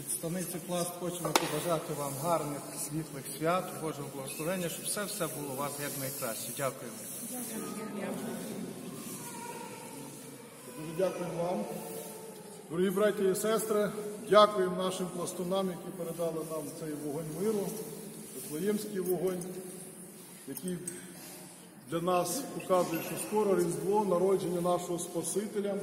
Від станиці Пласт хочемо побажати вам гарних світлих свят, Божого благословення, щоб все все було у вас як найкраще. Дякуємо. Дуже дякуємо вам. Дорогі браті і сестри, дякуємо нашим пластунам, які передали нам цей вогонь миру, Вифлеємський вогонь, який для нас показує, що скоро Різдво, народження нашого Спасителя.